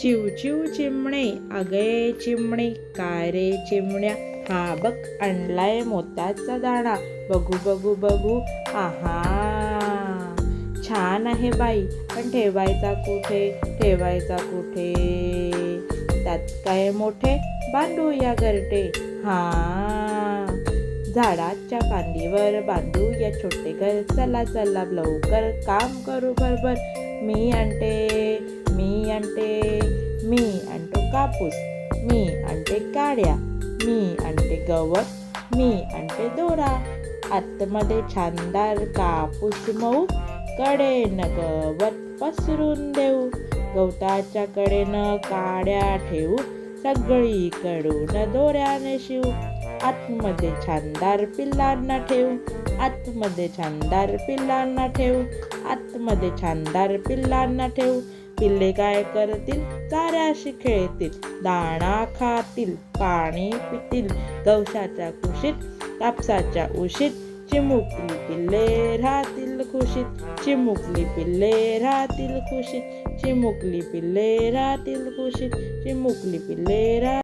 चिव चिव चिमणे अगे चिमणे काय रे चिमण्या. हा बघ आणलाय मोत्याचा दाणा. बघू बघू बघू. आहा. छान आहे बाई. पण ठेवायचा कुठे? ठेवायचा कुठे? त्यात काय मोठे? बांधूया घरटे. हा. झाडाच्या फांदीवर बांधू या छोटे घर. चला चला लवकर काम करू बरोबर मी आणते. कापूस. मी आणते काड्या. मी आणते गवत. मी आणते दोरा. आतमध्ये छानदार कापूस मऊ. कडेनं गवत पसरून देऊ. गवताच्या कडेनं काड्या ठेवू सगळीकडून दोऱ्याने शिवू आतमध्ये छानदार पिल्लांना ठेवू आतमध्ये छानदार पिल्लांना ठेवू आतमध्ये छानदार पिल्लांना ठेवू पिल्ले काय करतील? चाऱ्याशी खेळतील. दाणा खातील. पाणी पितील. गवशाच्या कुशीत कापसाच्या उशीत. चिमुकली पिल्ले राहतील खुशीत चिमुकली पिल्ले राहतील खुशीत चिमुकली पिल्ले राहतील खुशीत चिमुकली पिल्ले राह